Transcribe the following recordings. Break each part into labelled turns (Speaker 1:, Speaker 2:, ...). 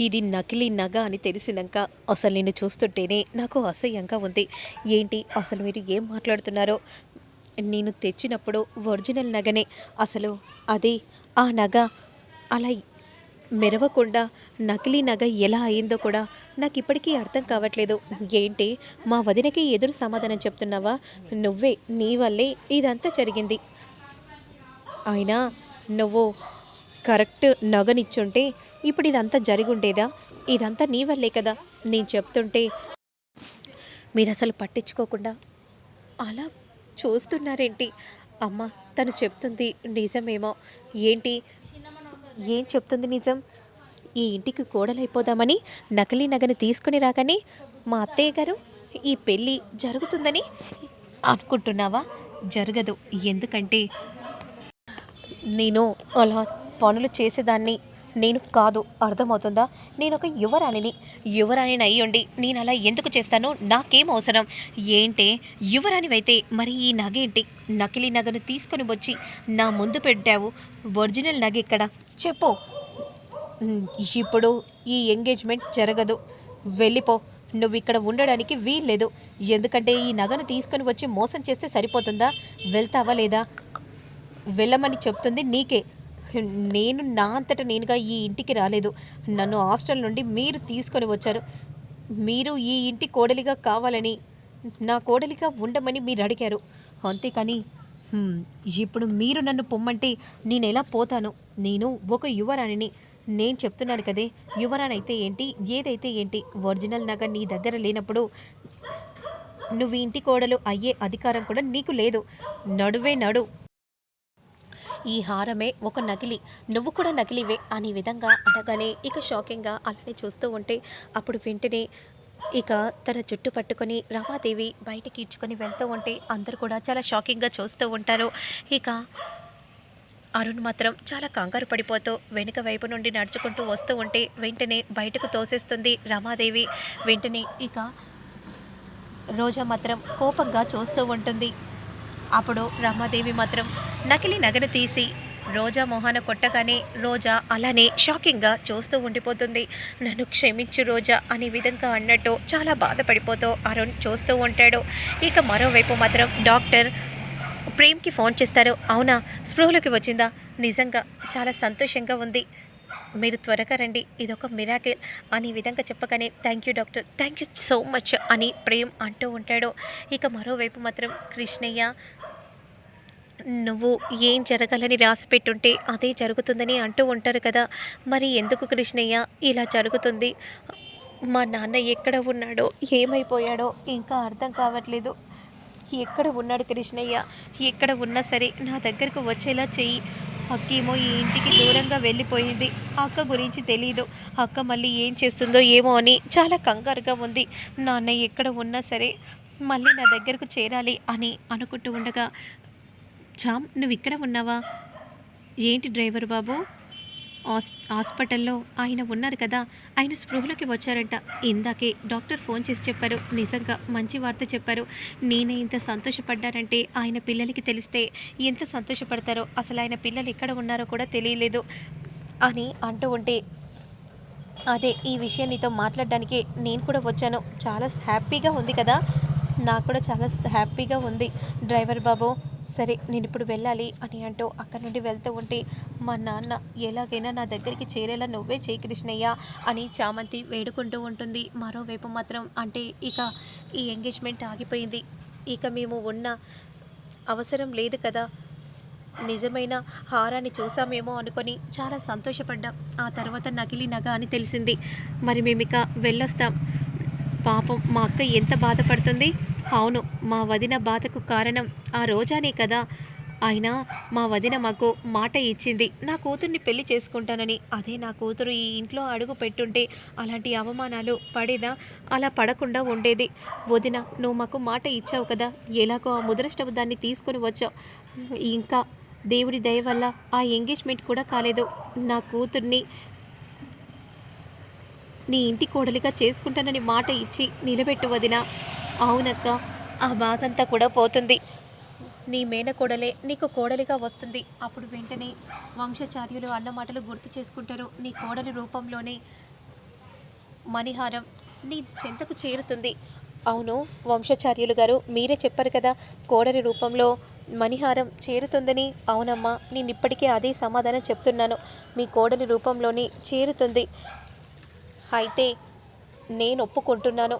Speaker 1: ఇది నకిలీ నగ అని తెలిసినాక అసలు నేను చూస్తుంటేనే నాకు అసహ్యంగా ఉంది. ఏంటి? అసలు మీరు ఏం మాట్లాడుతున్నారో? నేను తెచ్చినప్పుడు ఒరిజినల్ నగనే. అసలు అది ఆ నగ అలా మెరవకుండా నకిలీ నగ ఎలా అయిందో కూడా నాకు ఇప్పటికీ అర్థం కావట్లేదు. ఏంటి? మా వదినకి ఎదురు సమాధానం చెప్తున్నావా? నువ్వే నీ వల్లే ఇదంతా జరిగింది. అయినా నువ్వు కరెక్ట్ నగనిచ్చుంటే ఇప్పుడు ఇదంతా జరిగుండేదా? ఇదంతా నీ వల్లే కదా? నేను చెప్తుంటే మీరు అసలు పట్టించుకోకుండా అలా చూస్తున్నారేంటి? అమ్మ తను చెప్తుంది నిజమేమో. ఏంటి? ఏం చెప్తుంది నిజం? ఈ ఇంటికి కోడలైపోదామని నకిలీ నగను తీసుకుని రాగానే మా అత్తయ్య గారు ఈ పెళ్ళి జరుగుతుందని అనుకుంటున్నావా? జరగదు. ఎందుకంటే నేను అలా పనులు చేసేదాన్ని నేను కాదు. అర్థమవుతుందా? నేను ఒక యువరాణిని. యువరాణిని అయ్యుండి నేను అలా ఎందుకు చేస్తానో నాకేం అవసరం. ఏంటే యువరాణివైతే మరి ఈ నగేంటి? నకిలీ నగను తీసుకొని వచ్చి నా ముందు పెట్టావు. ఒరిజినల్ నగ ఇక్కడ చెప్పు. ఇప్పుడు ఈ ఎంగేజ్మెంట్ జరగదు. వెళ్ళిపో. నువ్వు ఇక్కడ ఉండడానికి వీల్లేదు. ఎందుకంటే ఈ నగను తీసుకొని వచ్చి మోసం చేస్తే సరిపోతుందా? వెళ్తావా లేదా? వెళ్ళమని చెప్తుంది నీకే. నేను నా అంతట నేనుగా ఈ ఇంటికి రాలేదు. నన్ను హాస్టల్ నుండి మీరు తీసుకొని వచ్చారు. మీరు ఈ ఇంటి కోడలిగా కావాలని నా కోడలిగా ఉండమని మీరు అడిగారు. అంతేకాని ఇప్పుడు మీరు నన్ను పొమ్మంటే నేను ఎలా పోతాను? నేను ఒక యువరాణిని. నేను చెప్తున్నాను కదే యువరాణి అయితే ఏంటి ఏదైతే ఏంటి ఒరిజినల్ నగ నీ దగ్గర లేనప్పుడు నువ్వు ఇంటి కోడలు అయ్యే అధికారం కూడా నీకు లేదు. నడువే నడు. ఈ హారమే ఒక నకిలి. నువ్వు కూడా నకిలివే అనే విధంగా అనగానే ఇక షాకింగ్గా అలానే చూస్తూ ఉంటే అప్పుడు వెంటనే ఇక తన జుట్టు పట్టుకొని రమాదేవి బయటికి ఇచ్చుకొని వెళ్తూ ఉంటే అందరూ కూడా చాలా షాకింగ్గా చూస్తూ ఉంటారు. ఇక అరుణ్ మాత్రం చాలా కంగారు పడిపోతూ వెనుక వైపు నుండి నడుచుకుంటూ వస్తూ ఉంటే వెంటనే బయటకు తోసేస్తుంది రమాదేవి. వెంటనే ఇక రోజా మాత్రం కోపంగా చూస్తూ ఉంటుంది. అప్పుడు రమాదేవి మాత్రం నకిలీ నగను తీసి రోజా మొహాన కొట్టగానే రోజా అలానే షాకింగ్గా చూస్తూ ఉండిపోతుంది. నన్ను క్షమించు రోజా అనే విధంగా అన్నట్టు చాలా బాధపడిపోతూ అరుణ్ చూస్తూ ఉంటాడు. ఇక మరోవైపు మాత్రం డాక్టర్ ప్రేమ్కి ఫోన్ చేస్తారు. అవునా? స్పృహలోకి వచ్చిందా? నిజంగా చాలా సంతోషంగా ఉంది. మీరు త్వరగా రండి. ఇదొక మిరాకిల్ అనే విధంగా చెప్పగానే thank you doctor. Thank you so much అని ప్రేమ్ అంటూ ఉంటాడు. ఇక మరోవైపు మాత్రం కృష్ణయ్య నువ్వు ఏం జరగాలని రాసి పెట్టుంటే అదే జరుగుతుందని అంటూ ఉంటారు కదా. మరి ఎందుకు కృష్ణయ్య ఇలా జరుగుతుంది? మా నాన్న ఎక్కడ ఉన్నాడో ఏమైపోయాడో ఇంకా అర్థం కావట్లేదు. ఎక్కడ ఉన్నాడు కృష్ణయ్య? ఎక్కడ ఉన్నా సరే నా దగ్గరకు వచ్చేలా చెయ్యి. అక్కేమో ఈ ఇంటికి దూరంగా వెళ్ళిపోయింది. అక్క గురించి తెలియదు అక్క మళ్ళీ ఏం చేస్తుందో ఏమో అని చాలా కంగారుగా ఉంది. నాన్న ఎక్కడ ఉన్నా సరే మళ్ళీ నా దగ్గరకు చేరాలి అని అనుకుంటూ ఉండగా చామ్ నువ్వు ఇక్కడ ఉన్నావా? ఏంటి డ్రైవర్ బాబు? హాస్ హాస్పిటల్లో ఆయన ఉన్నారు కదా ఆయన స్పృహలోకి వచ్చారంట. ఇందాకే డాక్టర్ ఫోన్ చేసి చెప్పారు నిజంగా మంచి వార్త చెప్పారు. నేనే ఇంత సంతోషపడ్డారంటే ఆయన పిల్లలకి తెలిస్తే ఎంత సంతోషపడతారో అసలు ఆయన పిల్లలు ఎక్కడ ఉన్నారో కూడా తెలియలేదు అని అంటూ ఉంటే అదే ఈ విషయం నీతో మాట్లాడడానికి నేను కూడా వచ్చాను. చాలా హ్యాపీగా ఉంది కదా? నాకు కూడా చాలా హ్యాపీగా ఉంది. డ్రైవర్ బాబు సరే నేను ఇప్పుడు వెళ్ళాలి అని అంటూ అక్కడి నుండి వెళ్తూ ఉంటే మా నాన్న ఎలాగైనా నా దగ్గరికి చేరేలా నువ్వే చేయి కృష్ణయ్య అని చామంతి వేడుకుంటూ ఉంటుంది. మరోవైపు మాత్రం అంటే ఇక ఈ ఎంగేజ్మెంట్ ఆగిపోయింది. ఇక మేము ఉన్న అవసరం లేదు కదా. నిజమైన హారాన్ని చూసామేమో అనుకొని చాలా సంతోషపడ్డాం. ఆ తర్వాత నకిలీ నగ అని తెలిసింది. మరి మేము ఇక వెళ్ళొస్తాం. పాపం మా అక్క ఎంత బాధపడుతుంది? అవును మా వదిన బాధకు కారణం ఆ రోజానే కదా. అయినా మా వదిన మాకు మాట ఇచ్చింది. నా కూతుర్ని పెళ్ళి చేసుకుంటానని. అదే నా కూతురు ఈ ఇంట్లో అడుగు పెట్టుంటే అలాంటి అవమానాలు పడేదా? అలా పడకుండా ఉండేది. వదిన నువ్వు మాకు మాట ఇచ్చావు కదా. ఎలాగో ఆ ముదరష్టపు దాన్ని తీసుకొని వచ్చావు. ఇంకా దేవుడి దయ వల్ల ఆ ఎంగేజ్మెంట్ కూడా కాలేదు. నా కూతుర్ని నీ ఇంటి కోడలిగా చేసుకుంటానని మాట ఇచ్చి నిలబెట్టు వదిన. అవునక్క ఆ బాధంతా కూడా పోతుంది. నీ మేనకోడలే నీకు కోడలిగా వస్తుంది. అప్పుడు వెంటనే వంశచార్యులు అన్నమాటలు గుర్తు చేసుకుంటారు. నీ కోడలి రూపంలోనే మణిహారం నీ చెంతకు చేరుతుంది. అవును వంశాచార్యులు గారు మీరే చెప్పారు కదా కోడలి రూపంలో మణిహారం చేరుతుందని. అవునమ్మా నేను ఇప్పటికే అదే సమాధానం చెప్తున్నాను. మీ కోడలి రూపంలోనే చేరుతుంది. అయితే నేను ఒప్పుకుంటున్నాను.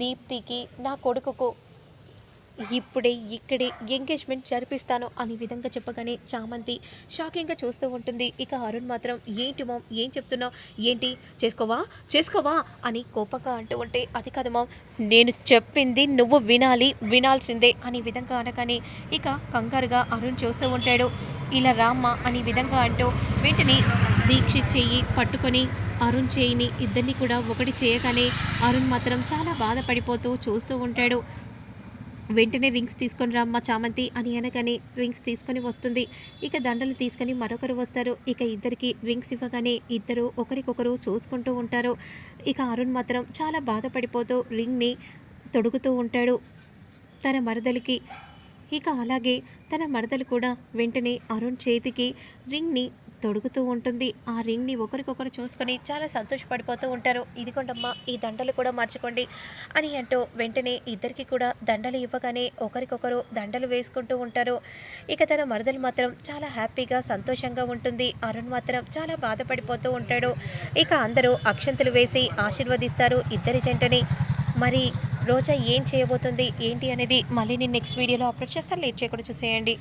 Speaker 1: దీప్తికి నా కొడుకుకు. ఇప్పుడే ఇక్కడే ఎంగేజ్మెంట్ జరిపిస్తాను అనే విధంగా చెప్పగానే చామంతి షాకింగ్గా చూస్తూ ఉంటుంది. ఇక అరుణ్ మాత్రం ఏంటి మామ్? ఏం చెప్తున్నావు? ఏంటి? చేసుకోవా? చేసుకోవా? అని కోపంగా అంటూ ఉంటే అది కాదు మామ్ నేను చెప్పింది నువ్వు వినాలి వినాల్సిందే అనే విధంగా అనగానే ఇక కంగారుగా అరుణ్ చూస్తూ ఉంటాడు. ఇలా రామ్మ అనే విధంగా అంటూ వెంటనే దీక్ష చెయ్యి పట్టుకొని అరుణ్ చేయిని ఇద్దరిని కూడా ఒకటి చేయగానే అరుణ్ మాత్రం చాలా బాధపడిపోతూ చూస్తూ ఉంటాడు. వెంటనే రింగ్స్ తీసుకొని రమ్మ చామంతి అని అనగానే రింగ్స్ తీసుకొని వస్తుంది. ఇక దండలు తీసుకొని మరొకరు వస్తారు. ఇక ఇద్దరికి రింగ్స్ ఇవ్వగానే ఇద్దరు ఒకరికొకరు చూసుకుంటూ ఉంటారు. ఇక అరుణ్ మాత్రం చాలా బాధపడిపోతూ రింగ్ని తొడుగుతూ ఉంటాడు. తన మరదలికి ఇక అలాగే తన మరదలు కూడా వెంటనే అరుణ్ చేతికి రింగ్ని తొడుగుతూ ఉంటుంది. ఆ రింగ్ని ఒకరికొకరు చూసుకొని చాలా సంతోషపడిపోతూ ఉంటారు. ఇదిగోండమ్మా ఈ దండలు కూడా మార్చుకోండి అని అంటూ వెంటనే ఇద్దరికి కూడా దండలు ఇవ్వగానే ఒకరికొకరు దండలు వేసుకుంటూ ఉంటారు. ఇక తన మరదలు మాత్రం చాలా హ్యాపీగా సంతోషంగా ఉంటుంది. అరుణ్ మాత్రం చాలా బాధపడిపోతూ ఉంటాడు. ఇక అందరూ అక్షంతలు వేసి ఆశీర్వదిస్తారు ఇద్దరి జంటని. మరి రోజా ఏం చేయబోతుంది? ఏంటి అనేది మళ్ళీ నేను నెక్స్ట్ వీడియోలో అప్లోడ్ చేస్తాను లేట్ చేయకుండా చూసేయండి.